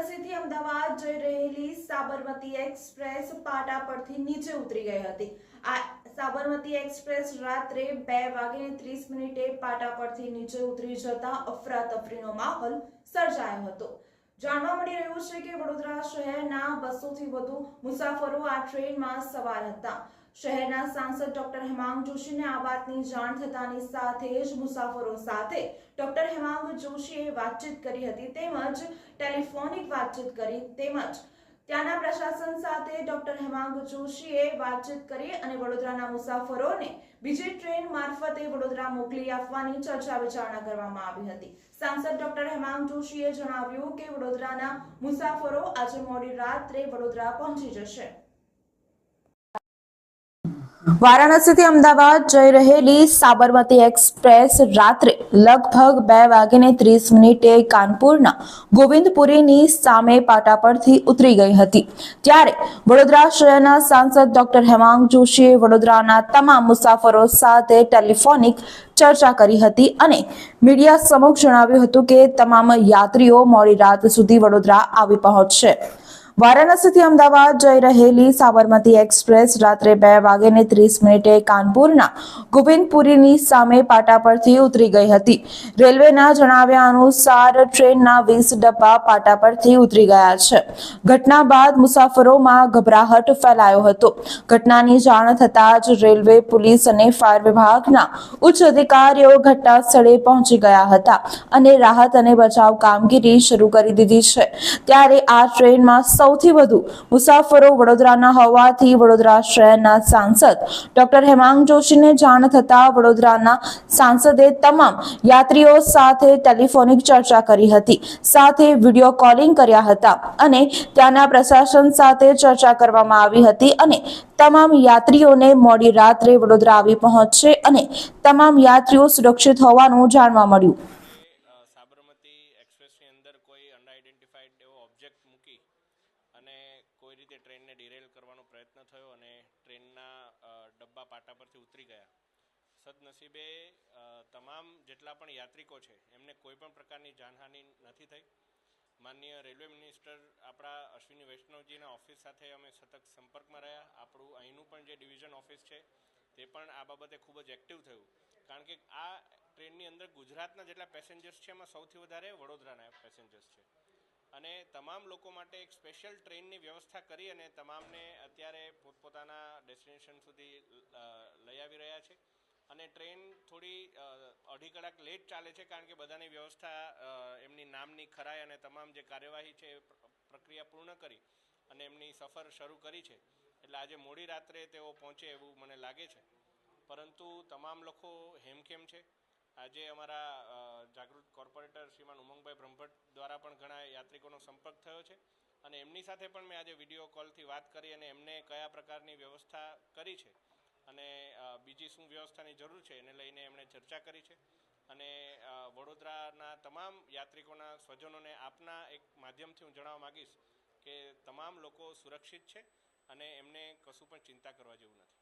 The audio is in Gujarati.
વારાણસીથી અમદાવાદ જઈ રહેલી સાબરમતી એક્સપ્રેસ પાટા પરથી નીચે ઉતરી ગઈ હતી. આ સાબરમતી એક્સપ્રેસ રાત્રે બે વાગે ત્રીસ મિનિટે પાટા પરથી નીચે ઉતરી જતા અફરાતફરીનો માહોલ સર્જાયો હતો. જાણવા મળી રહ્યું છે કે વડોદરા શહેરના બસોથી વધુ મુસાફરો આ ટ્રેનમાં સવાર હતા. શહેરના સાંસદ ડોક્ટર હેમાંગ જોશીને આ વાતની જાણ થતાની સાથે જ મુસાફરો સાથે ડોક્ટર હેમાંગ જોશીએ વાતચીત કરી હતી તેમજ ટેલિફોનિક વાતચીત કરી તેમજ ત્યાંના પ્રશાસન સાથે ડોક્ટર હેમાંગ જોશીએ વાતચીત કરી અને વડોદરાના મુસાફરોને બીજી ટ્રેન મારફતે વડોદરા મોકલી આપવાની ચર્ચા વિચારણા કરવામાં આવી હતી. સાંસદ ડોક્ટર હેમાંગ જોશીએ જણાવ્યું કે વડોદરાના મુસાફરો આજે મોડી રાત્રે વડોદરા પહોંચી જશે. વારાણસીથી અમદાવાદ જઈ રહેલી સાબરમતી એક્સપ્રેસ રાત્રે લગભગ બે વાગીને ત્રીસ મિનિટે કાનપુરના ગોવિંદપુરીની સામે પાટા પરથી ઉતરી ગઈ હતી. ત્યારે વડોદરા શહેરના સાંસદ ડોક્ટર હેમાંગ જોશીએ વડોદરાના તમામ મુસાફરો સાથે ટેલિફોનિક ચર્ચા કરી હતી અને મીડિયા સમક્ષ જણાવ્યું હતું કે તમામ યાત્રીઓ મોડી રાત સુધી વડોદરા આવી પહોંચશે. વારાણસીથી અમદાવાદ જઈ રહેલી સાબરમતી એક્સપ્રેસ રાત્રે બે વાગ્યે ત્રીસ મિનિટે કાનપુરના ગોવિંદપુરીની સામે પાટા પરથી ઉતરી ગઈ હતી. રેલવેના જણાવ્યા અનુસાર ટ્રેનના વીસ ડબ્બા પાટા પરથી ઉતરી ગયા છે. ઘટના બાદ મુસાફરોમાં ગભરાહટ ફેલાયો હતો. ઘટનાની જાણ થતાં જ રેલવે, પોલીસ અને ફાયર વિભાગના ઉચ્ચ અધિકારીઓ ઘટના સ્થળે પહોંચી ગયા હતા અને રાહત અને બચાવ કામગીરી શરૂ કરી દીધી છે. ત્યારે આ ટ્રેનમાં સૌથી વધુ મુસાફરો વડોદરાના હોવાથી વડોદરા શહેરના સાંસદ ડોક્ટર હેમાંગ જોશીને જાણ થતા વડોદરાના સાંસદે તમામ યાત્રીઓ સાથે ટેલિફોનિક ચર્ચા કરી હતી. સાથે વીડિયો કોલિંગ કર્યા હતા અને ત્યાંના પ્રશાસન સાથે ચર્ચા કરવામાં આવી હતી અને તમામ યાત્રીઓને મોડી રાત્રે વડોદરા આવી પહોંચશે અને તમામ યાત્રીઓ સુરક્ષિત હોવાનું જાણવા મળ્યું. અને કોઈ રીતે ટ્રેનને ડિરેલ કરવાનો પ્રયત્ન થયો અને ટ્રેનના ડબ્બા પાટા પરથી ઉતરી ગયા. સદનસીબે તમામ જેટલા પણ યાત્રિકો છે, એમને કોઈ પણ પ્રકારની જાનહાનિ નથી થઈ. માનનીય રેલવે મિનિસ્ટર આપણા અશ્વિની વૈષ્ણવજીના ઓફિસ સાથે અમે સતત સંપર્કમાં રહ્યા. આપણું અહીંનું પણ જે ડિવિઝન ઓફિસ છે, તે પણ આ બાબતે ખૂબ જ એક્ટિવ થયું. કારણ કે આ ટ્રેનની અંદર ગુજરાતના જેટલા પેસેન્જર્સ છે, એમાં સૌથી વધારે વડોદરાના પેસેન્જર્સ છે. અને તમામ લોકો માટે એક સ્પેશિયલ ટ્રેનની વ્યવસ્થા કરી અને તમામને અત્યારે પોતપોતાના ડેસ્ટિનેશન સુધી લઈ આવી રહ્યા છે. અને ટ્રેન થોડી અઢી કલાક લેટ ચાલે છે કારણ કે બધાની વ્યવસ્થા એમની નામની ખરાઈ અને તમામ જે કાર્યવાહી છે પ્રક્રિયા પૂર્ણ કરી અને એમની સફર શરૂ કરી છે. એટલે આજે મોડી રાત્રે તેઓ પહોંચે એવું મને લાગે છે. પરંતુ તમામ લોકો હેમખેમ છે. આજે અમારા જાગૃત કોર્પોરેટર શ્રીમાન ઉમંગભાઈ બ્રહ્મભટ્ટ દ્વારા પણ ઘણા યાત્રિકોનો સંપર્ક થયો છે. અને એમની સાથે પણ મેં આજે વીડિયો કોલથી વાત કરી અને એમને કયા પ્રકારની વ્યવસ્થા કરી છે અને બીજી શું વ્યવસ્થાની જરૂર છે એને લઈને એમણે ચર્ચા કરી છે. અને વડોદરાના તમામ યાત્રિકોના સ્વજનોને આપના એક માધ્યમથી હું જણાવવા માગીશ કે તમામ લોકો સુરક્ષિત છે અને એમને કશું પણ ચિંતા કરવા જેવું નથી.